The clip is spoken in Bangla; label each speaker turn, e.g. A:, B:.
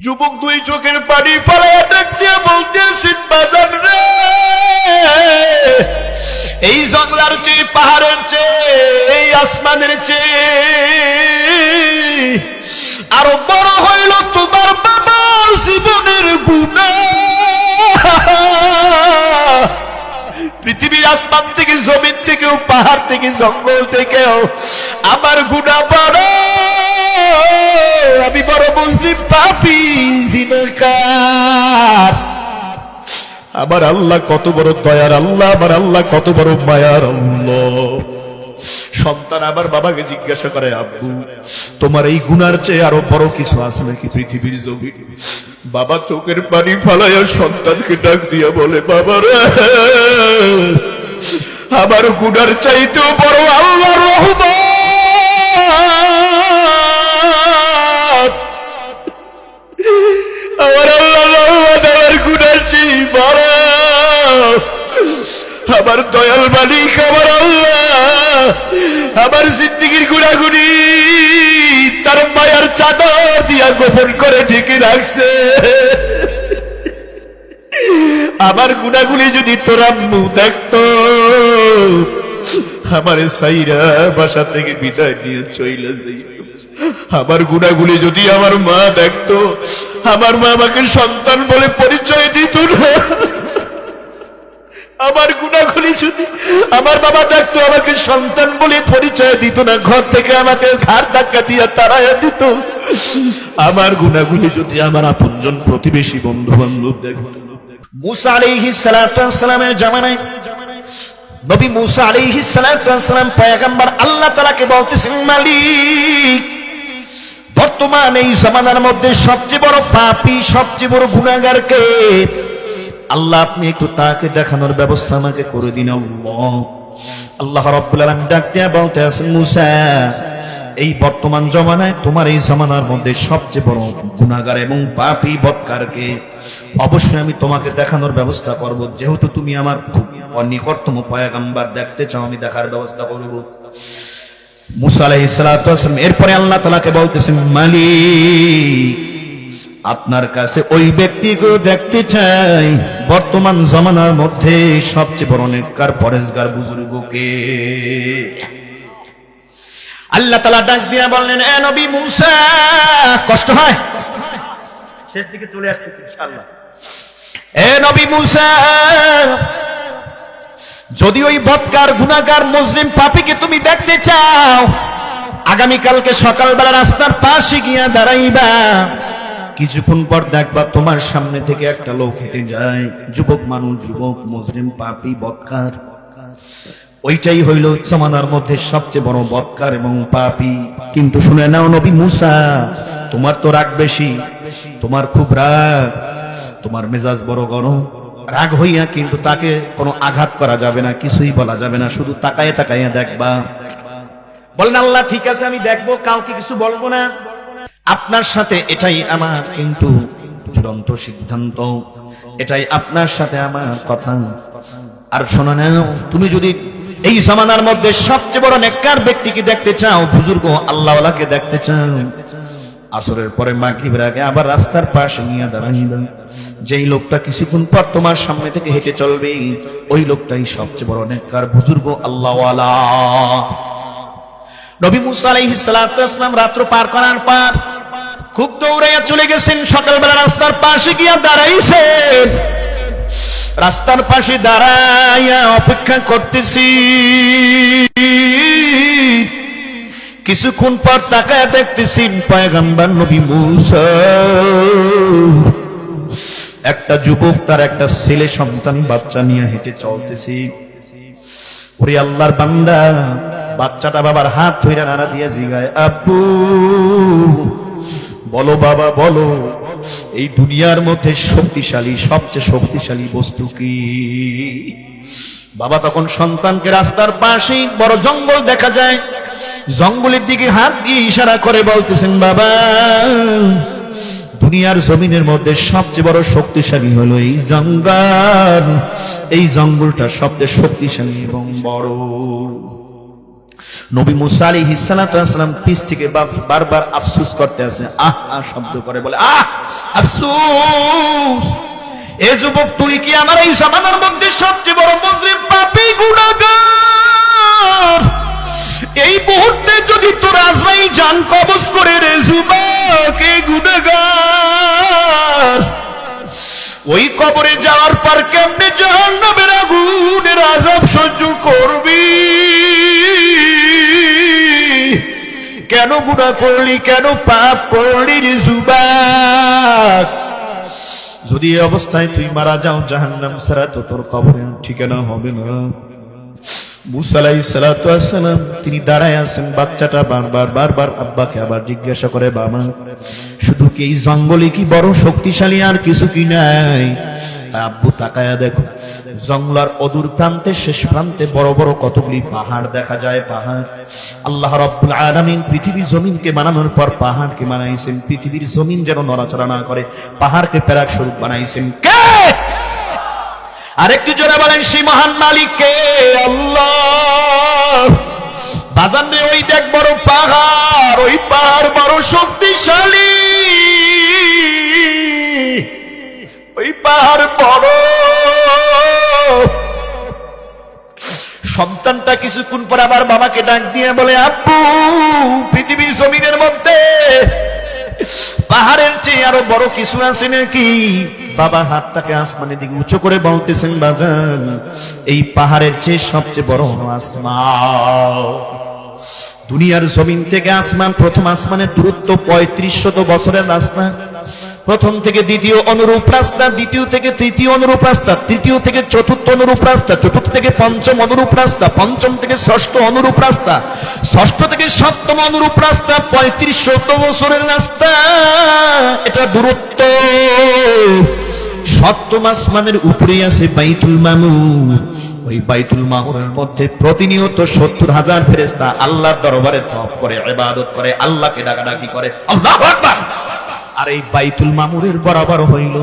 A: যুবক দুই চোখের পানি ফেলায় ডাক দিয়ে বলতেছেন বাজার রে! এই জঙ্গলার চেয়ে, পাহাড়ের চেয়ে, এই আসমানের চেয়ে আরও বড় হইল তোমার বাবার জীবনের গুণা। পৃথিবীর আসমান থেকে, জমিন থেকেও, পাহাড় থেকে, জঙ্গল থেকেও আমার গুণা বড়। আমি বড় মুসলিম পাপি জিনাকার আমার আল্লাহ কত বড় দয়ার আল্লাহ, আমার আল্লাহ কত বড় মায়ার আল্লাহ। সন্তান আমার বাবাকে জিজ্ঞাসা করে, আব্বু, তোমার এই গুনার চেয়ে আরও বড় কিছু আছে নাকি পৃথিবীর জমি বাবা চোখের পানি ফালাইয়া সন্তানকে ডাক দিয়া বলে, বাবা রে, আমার গুনার চাইতেও বড় আল্লাহর রহমত। বড় আমার দয়াল মালিক, আমার আল্লাহ। আমার জিন্দিগির গুণাগুনি তার মায়ার চাদর দিয়া গোপন করে ঢেকে রাখছে। আমার গুণাগুলি যদি তোরা মু দেখতো, আমার সাইরা বাসা থেকে বিদায় নিয়ে যাই আমার গুণাগুলি যদি আমার মা দেখতো আমার মা আমাকে সন্তান বলে পরিচয় দিত না। আমার গুণাগুলি যদি আমার বাবা দেখতো আমাকে সন্তান বলে পরিচয় দিত না। ঘর থেকে আমাকে ঘাড় ধাক্কা দিয়ে তাড়াইয়া দিত। আমার গুণাগুলি যদি আমার আপনজন প্রতিবেশী বন্ধু বান্ধব দেখতো মুসা ওয়াসসালামের জামানায় নবী মুসা পয়গম্বর আল্লাহ তালাকে বলতেছেন, মালিক বর্তমান এই জামানার মধ্যে সবচেয়ে বড় পাপী, সবচেয়ে বড় গুনাহগার কে? আল্লাহ, আপনি একটু তাকে দেখানোর ব্যবস্থা আমাকে করে দিন, আল্লাহ। রাব্বুল দিয়া বলতে মুসা, এই বর্তমান জমানায় তোমার এই জামানার মধ্যে সবচেয়ে বড় গুনাহগার এবং পাপী বৎকারকে অবশ্যই আমি তোমাকে দেখানোর ব্যবস্থা করব। যেহেতু তুমি আমার নিকটতম পয়গাম্বার, দেখতে চাও, আমি দেখার ব্যবস্থা করব। মুসা আলাইহিস এরপরে আল্লাহ তাআলাকে বলতেছেন মালিক আপনার কাছে ওই ব্যক্তিকে দেখতে চাই। বর্তমান জমানার মধ্যে সবচেয়ে বড় নেককার পরেশগার বুজুর্গকে আল্লাহ তালা ডাক দিয়া বললেন এ নবী মুসা কষ্ট হয়? শেষ দিকে চলে আসতেছে ইনশাআল্লাহ। এ নবী মুসা যদি ওই বৎকার গুনাগার মুসলিম পাপিকে তুমি দেখতে চাও, আগামীকালকে সকালবেলা রাস্তার পাশে গিয়া দাঁড়াইবা। কিছুক্ষণ পর দেখবা তোমার সামনে থেকে একটা লোক হেঁটে যায়। যুবক মানুষ, যুবক, মুসলিম পাপি, বৎকার। ওইটাই হইল জমানার মধ্যে সবচেয়ে বড় বৎকার এবং পাপি। কিন্তু শুনে নাও নবী মুসা, তোমার তো রাগ বেশি, তোমার খুব রাগ, তোমার মেজাজ বড় গরম। রাগ হইয়া কিন্তু তাকে কোনো আঘাত করা যাবে না, কিছুই বলা যাবে না, শুধু তাকায় তাকাইয়া দেখবা। বলেন, আল্লাহ, ঠিক আছে, আমি দেখব, কাউকে কিছু বলব না। আপনার সাথে এটাই আমার কিন্তু চূড়ান্ত সিদ্ধান্ত। এটাই আপনার সাথে আমার কথা। আর শোনো না, তুমি যদি এই জামানার মধ্যে সবচেয়ে বড় নেককার ব্যক্তিকে দেখতে চাও, বুজুর্গ আল্লাহওয়ালাকে দেখতে চাও আসরের পরে মাগরিবের আগে আবার রাস্তার পাশে নিয়ে দাঁড়াই যেই লোকটা কিছুক্ষণ পর তোমার সামনে থেকে হেঁটে চলবে, ওই লোকটাই সবচেয়ে বড় নেককার বুজুর্গ, আল্লাহওয়ালা। নবী মুসা আলাইহিস সালাতু রাত্র পার করার পর খুব দৌড়াইয়া চলে গেছেন। সকালবেলা রাস্তার পাশে গিয়া দাঁড়াইছে। রাস্তার পাশে দাঁড়াইয়া অপেক্ষা করতেছি। কিছুক্ষণ পর তাকায় দেখতেছি পয়গাম্বার নবী মুসা। একটা যুবক তার একটা ছেলে সন্তান বাচ্চা নিয়ে হেঁটে চলতেছি। ওরে আল্লাহর বান্দা, বাচ্চাটা বাবার হাত ধরে নাড়া দিয়ে জিগায়, আব্বু, বলো বাবা, বলো, এই দুনিয়ার মধ্যে শক্তিশালী, সবচেয়ে শক্তিশালী বস্তু কি? বাবা তখন সন্তানকে রাস্তার পাশে বড় জঙ্গল দেখা যায়। জঙ্গলের দিকে হাত দিয়ে ইশারা করে বলতেছেন, বাবা, দুনিয়ার জমিনের মধ্যে সবচেয়ে বড় শক্তিশালী হলো এই জঙ্গল। এই জঙ্গলটা সবচেয়ে শক্তিশালী এবং বড়। নবী মুসা আলী হিসালাম পিস থেকে বারবার আফসুস করতে আছে আহ আহ, শব্দ করে বলে, আহ, আফসুস! এ যুবক, তুই কি আমার এই সমাধান মধ্যে সবচেয়ে বড় মুসলিম পাপি গুণাগার এই মুহূর্তে যদি তোর আজরাই জান কবজ করে রে যুবক এই ওই কবরে যাওয়ার পর কেমনে জাহান্নামের আগুনের আজাব সহ্য করবি? কেন গুণা করলি, কেন পাপ করলি রে যুবক যদি এই অবস্থায় তুই মারা যাও, জাহান্নাম ছাড়া তো তোর কবরে ঠিকানা হবে না। মুসালাই সালাম, তিনি দাঁড়ায় আছেন, বাচ্চাটা বারবার বারবার আব্বাকে আবার জিজ্ঞাসা করে, বাবা, শুধু কি এই জঙ্গলে কি বড় শক্তিশালী আর কিছু কি নাই? আব্বু তাকায়া দেখো, জঙ্গলার অদূর প্রান্তে, শেষ প্রান্তে বড় বড় কতগুলি পাহাড় দেখা যায়, পাহাড়। আল্লাহ রব্বুল আলামিন জমিনকে বানানোর পর পাহাড়কে বানাইছেন, পৃথিবীর জমিন যেন নড়াচড়া না করে, পাহাড়কে প্যারাক স্বরূপ বানাইছেন। কে? আরেকটু জোরে বলেন, সেই মহান মালিককে আল্লাহ। বাজান রে, ওই দেখ বড় পাহাড়, ওই পাহাড় বড় শক্তিশালী। ওই পাহাড় বড়। সন্তানটা কিছুক্ষণ পর আবার বাবাকে ডাক দিয়ে বলে, আব্বু, পৃথিবীর জমিনের মধ্যে পাহাড়ের চেয়ে আরও বড় কিছু আছে নাকি? বাবা হাতটাকে আসমানের দিকে উঁচু করে বলতেছেন বাজান। এই পাহাড়ের চেয়ে সবচেয়ে বড় হলো আসমান। দুনিয়ার জমিন থেকে আসমান, প্রথম আসমানের দূরত্ব পঁয়ত্রিশ শত বছরের রাস্তা। প্রথম থেকে দ্বিতীয় অনুরূপ রাস্তা, দ্বিতীয় থেকে তৃতীয় অনুরূপ রাস্তা, তৃতীয় থেকে চতুর্থ অনুরূপ রাস্তা, চতুর্থ থেকে পঞ্চম অনুরূপ রাস্তা, পঞ্চম থেকে ষষ্ঠ অনুরূপ রাস্তা, ষষ্ঠ থেকে সপ্তম অনুরূপ রাস্তা পঁয়ত্রিশ শত বছরের রাস্তা। এটা দূরত্ব। সপ্তম আসমানের উপরেই আছে বাইতুল মামুর ওই বাইতুল মামুরের মধ্যে প্রতিনিয়ত সত্তর হাজার ফেরেস্তা আল্লাহর দরবারে তপ করে, ইবাদত করে, আল্লাহকে ডাকাডাকি করে। আল্লাহু আর এই বাইতুল মামুরের বরাবর হইল।